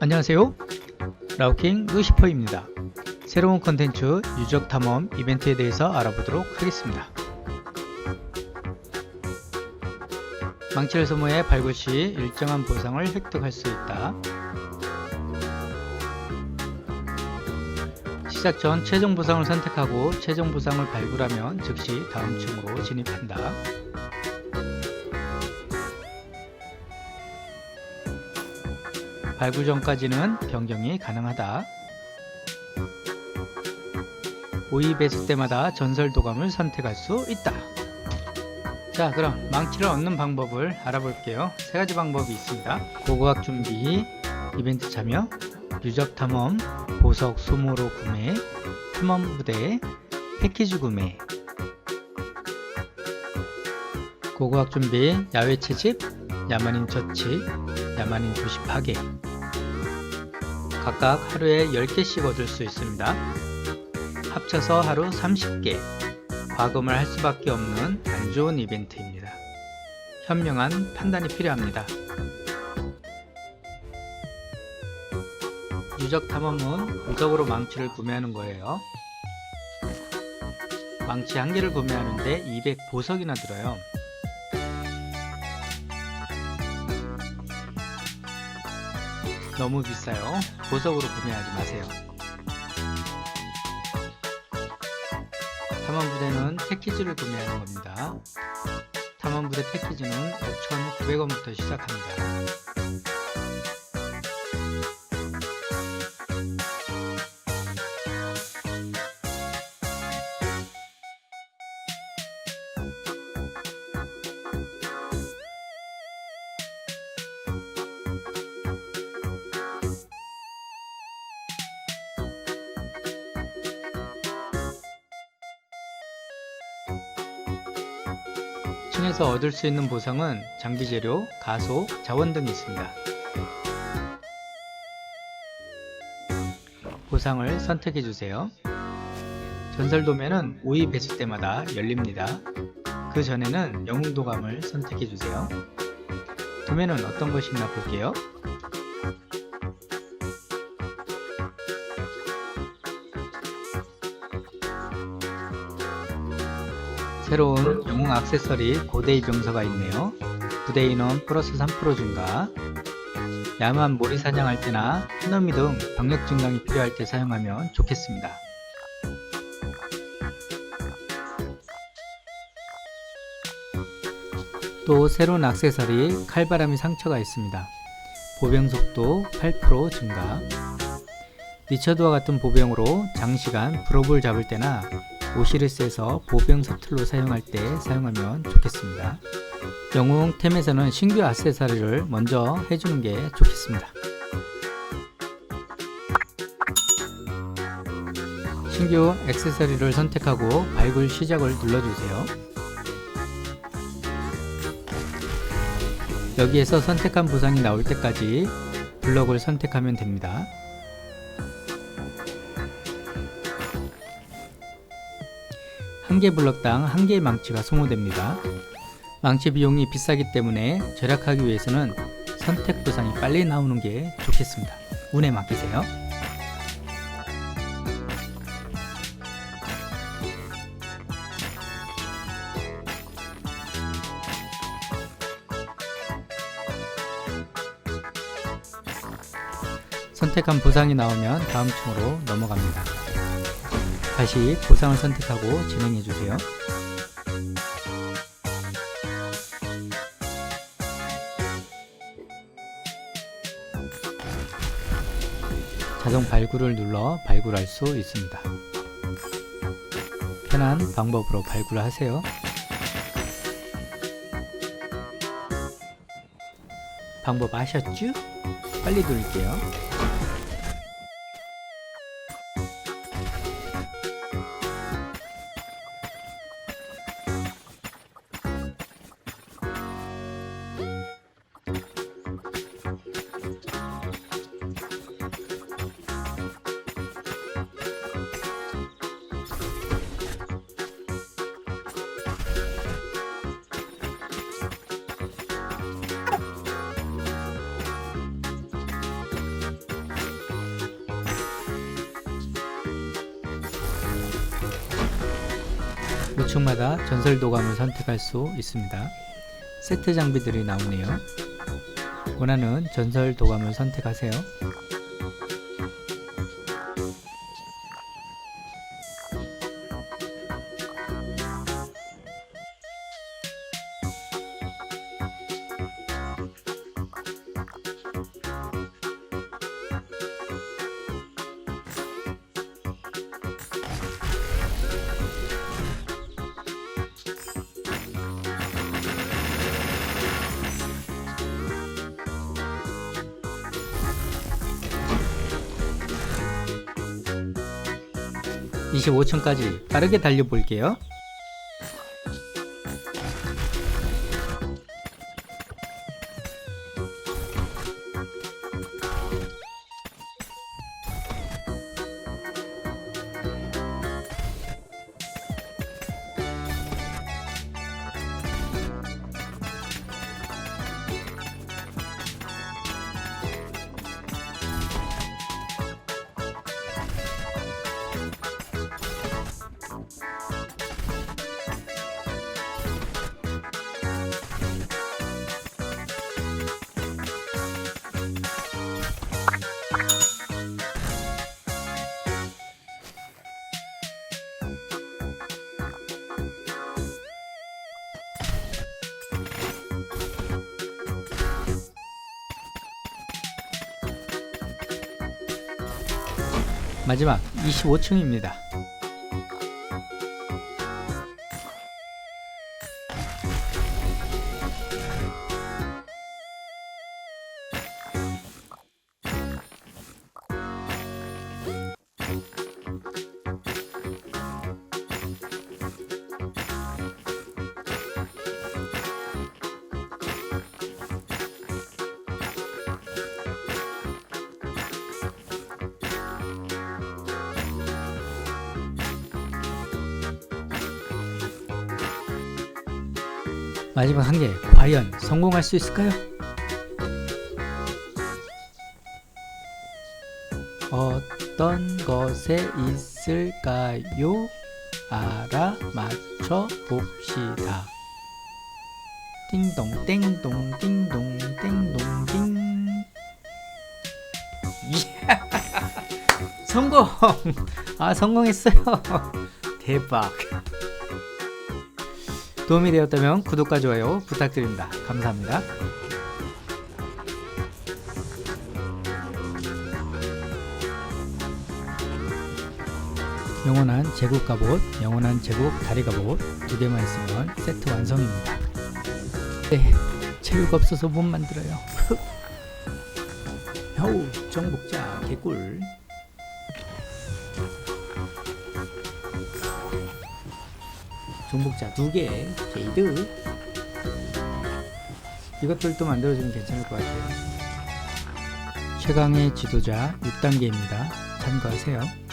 안녕하세요. 라우킹 루시퍼입니다. 새로운 컨텐츠 유적 탐험 이벤트에 대해서 알아보도록 하겠습니다. 망치를 소모해 발굴 시 일정한 보상을 획득할 수 있다. 시작 전 최종 보상을 선택하고 최종 보상을 발굴하면 즉시 다음 층으로 진입한다. 발굴 전까지는 변경이 가능하다. 오이 배수 때마다 전설 도감을 선택할 수 있다. 자, 그럼 망치를 얻는 방법을 알아볼게요. 세 가지 방법이 있습니다. 고고학 준비, 이벤트 참여, 유적 탐험, 보석 소모로 구매, 탐험 부대, 패키지 구매. 고고학 준비, 야외 채집, 야만인 처치, 야만인 도시 파괴. 각각 하루에 10개씩 얻을 수 있습니다. 합쳐서 하루 30개. 과금을 할 수밖에 없는 안 좋은 이벤트입니다. 현명한 판단이 필요합니다. 유적 탐험은 무적으로 망치를 구매하는 거예요. 망치 한 개를 구매하는데 200 보석이나 들어요. 너무 비싸요. 보석으로 구매하지 마세요. 탐험부대는 패키지를 구매하는 겁니다. 탐험부대 패키지는 5,900원부터 시작합니다. 층에서 얻을 수 있는 보상은 장비 재료, 가소, 자원 등이 있습니다. 보상을 선택해 주세요. 전설 도매는 5위 배수 때마다 열립니다. 그 전에는 영웅 도감을 선택해 주세요. 도매는 어떤 것이 있나 볼게요. 새로운 영웅 액세서리 고대의 병서가 있네요. 부대 인원 플러스 3% 증가. 야만 모리 사냥할 때나 해넘이 등 병력 증강이 필요할 때 사용하면 좋겠습니다. 또 새로운 액세서리 칼바람이 상처가 있습니다. 보병 속도 8% 증가. 리처드와 같은 보병으로 장시간 브로브를 잡을 때나 오시리스에서 보병 서툴로 사용할 때 사용하면 좋겠습니다. 영웅템에서는 신규 아세사리를 먼저 해주는 게 좋겠습니다. 신규 액세서리를 선택하고 발굴 시작을 눌러주세요. 여기에서 선택한 보상이 나올 때까지 블럭을 선택하면 됩니다. 한 개 블럭당 한 개의 망치가 소모됩니다. 망치 비용이 비싸기 때문에 절약하기 위해서는 선택 보상이 빨리 나오는 게 좋겠습니다. 운에 맡기세요. 선택한 보상이 나오면 다음 층으로 넘어갑니다. 다시 보상을 선택하고 진행해 주세요. 자동 발굴을 눌러 발굴할 수 있습니다. 편한 방법으로 발굴하세요. 방법 아셨죠? 빨리 누를게요. 우측마다 전설 도감을 선택할 수 있습니다. 세트 장비들이 나오네요. 원하는 전설 도감을 선택하세요. (25 층까지) 빠르게 달려볼게요 마지막 (25 층입니다) 마지막 한 개 과연 성공할 수 있을까요? 어떤 것에 있을까요? 알아맞혀 봅시다. 띵동 땡동 띵동 땡동 띵. 이야! 성공! 아 성공했어요. 대박. 도움이 되었다면 구독과 좋아요 부탁드립니다. 감사합니다. 영원한 제국 갑옷, 영원한 제국 다리 갑옷 두 개만 있으면 세트 완성입니다. 네, 재료가 없어서 못 만들어요. 겨우 정복자 개꿀. 중복자 두 개, 제이드. 이것들도 만들어주면 괜찮을 것 같아요. 최강의 지도자 6단계입니다. 참고하세요.